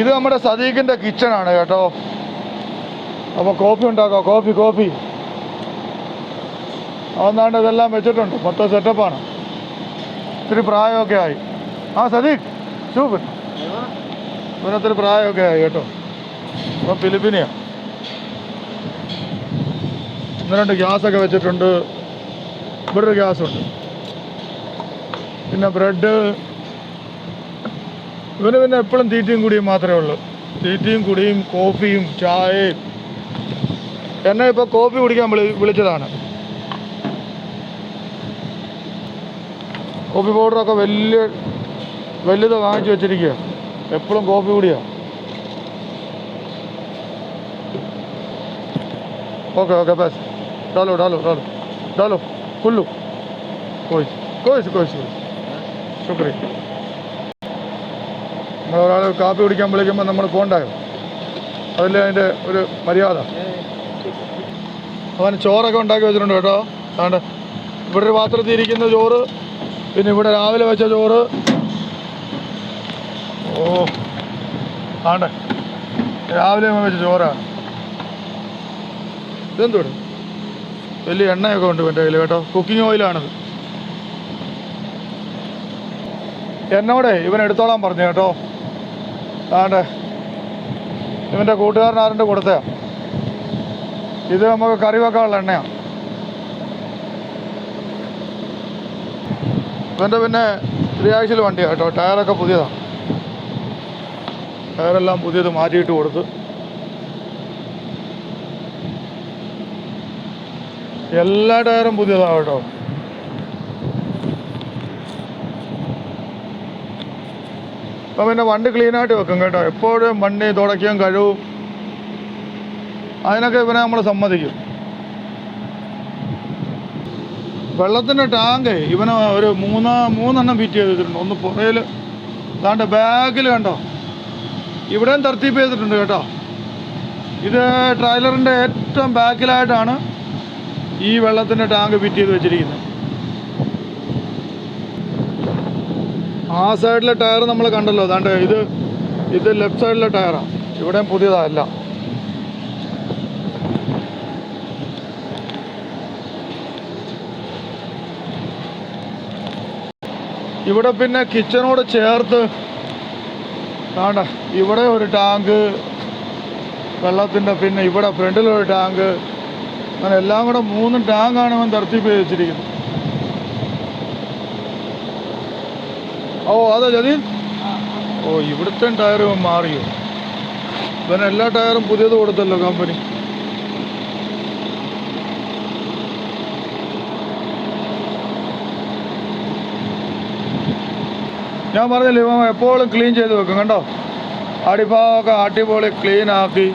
ഇത് നമ്മുടെ സദീഖിന്റെ കിച്ചണാണ് കേട്ടോ. അപ്പോൾ കോഫി ഉണ്ടാക്കാം. കോഫി കോഫി അവന്നാണ്ട് ഇതെല്ലാം വെച്ചിട്ടുണ്ട്. മൊത്തം സെറ്റപ്പാണ് ഇത്തിരി പ്രായമൊക്കെ ആയി. ആ സദീഖ് സൂപ്പർ ഇവനൊത്തിരി പ്രായമൊക്കെ ആയി കേട്ടോ. ഇപ്പം ഫിലിപ്പിനെയാ. ഒന്ന് രണ്ട് ഗ്യാസൊക്കെ വെച്ചിട്ടുണ്ട്. ഇവിടെ ഒരു ഗ്യാസുണ്ട്. പിന്നെ ബ്രെഡ് ഇവന് പിന്നെ എപ്പോഴും തീറ്റയും കുടിയും മാത്രമേ ഉള്ളൂ. തീറ്റയും കുടിയും കോഫിയും ചായയും. എന്നെ ഇപ്പോൾ കോഫി കുടിക്കാൻ വിളി വിളിച്ചതാണ്. കോഫി പൗഡറൊക്കെ വലിയ വലുത് വാങ്ങിച്ചു വെച്ചിരിക്കുക എപ്പോഴും കോഫി കുടിയാ. ഓക്കെ ഓക്കെ ബസ് ഡാലോ ഡാലോ ഡാലോ ഡാലോ കുല്ലു. കോഴിച്ച് കോഴിച്ച് കോഴിച്ച് കോയിസ് നമ്മളൊരാൾ കാപ്പി കുടിക്കാൻ വിളിക്കുമ്പോൾ നമ്മൾ പോണ്ടായോ അതല്ലേ അതിന്റെ ഒരു മര്യാദ? അവൻ ചോറൊക്കെ ഉണ്ടാക്കി വെച്ചിട്ടുണ്ട് കേട്ടോ. അതുകൊണ്ട് ഇവിടെ ഒരു പാത്രത്തിൽ ഇരിക്കുന്ന ചോറ് പിന്നെ ഇവിടെ രാവിലെ വെച്ച ചോറ്. ഓ ആണ്ട് രാവിലെ വെച്ച ചോറാണ്. ഇതെന്തോട് വലിയ എണ്ണയൊക്കെ ഉണ്ട് എന്റെ കയ്യിൽ കേട്ടോ. കുക്കിംഗ് ഓയിലാണിത് എന്നോടെ ഇവൻ എടുത്തോളാൻ പറഞ്ഞു കേട്ടോ. ആണ്ടെ ഇവന്റെ കൂട്ടുകാരൻ ആരുണ്ട് കൊടുത്തേ? ഇത് നമുക്ക് കറി വെക്കാനുള്ള എണ്ണയാണ് ഇവന്റെ പിന്നെ ത്രിയാഴ്ചയിൽ വണ്ടിയാണ് കേട്ടോ. ടയറൊക്കെ പുതിയതാണ് ടയറെല്ലാം പുതിയത് മാറ്റിയിട്ട് കൊടുത്ത്. എല്ലാ ടയറും പുതിയതാണ് കേട്ടോ. അപ്പം പിന്നെ വണ്ടി ക്ലീനായിട്ട് വെക്കും കേട്ടോ. എപ്പോഴും വണ്ടി തുടയ്ക്കുകയും കഴുകും അതിനൊക്കെ ഇവനെ നമ്മൾ സമ്മതിക്കും. വെള്ളത്തിന്റെ ടാങ്ക് ഇവന് ഒരു മൂന്ന് മൂന്നെണ്ണം ഫിറ്റ് ചെയ്തിട്ടുണ്ട്. ഒന്ന് പുറയിൽ അതാണ്ട് ബാഗിൽ കണ്ടോ? ഇവിടെയും തർത്തീപ്പ് ചെയ്തിട്ടുണ്ട് കേട്ടോ. ഇത് ട്രailer-ന്റെ ഏറ്റവും ബാക്കിലായിട്ടാണ് ഈ വെള്ളത്തിന്റെ ടാങ്ക് ഫിറ്റ് ചെയ്ത് വെച്ചിരിക്കുന്നത്. ആ സൈഡിലെ ടയർ നമ്മൾ കണ്ടല്ലോ. ദാണ്ട് ഇത് ഇത് ലെഫ്റ്റ് സൈഡിലെ ടയറാണ് ഇവിടെയും പുതിയതല്ല. ഇവിടെ പിന്നെ കിച്ചണോട് ചേർത്ത് വേണ്ട ഇവിടെ ഒരു ടാങ്ക് വെള്ളത്തിന്റെ പിന്നെ ഇവിടെ ഫ്രണ്ടിലൊരു ടാങ്ക് അങ്ങനെ എല്ലാം കൂടെ മൂന്ന് ടാങ്കാണ് ഇവൻ തർത്തിപ്പ് വെച്ചിരിക്കുന്നത് ഓ അതെ ജതീൻ ഓ ഇവിടുത്തെ ടയർ മാറിയോ? ഇവൻ എല്ലാ ടയറും പുതിയത് കൊടുത്തല്ലോ കമ്പനി ഞാൻ പറഞ്ഞില്ലേ ഇവ എപ്പോഴും ക്ലീൻ ചെയ്ത് വെക്കും കണ്ടോ? അടിഭാഗമൊക്കെ അടിപൊളി ക്ലീൻ ആക്കി.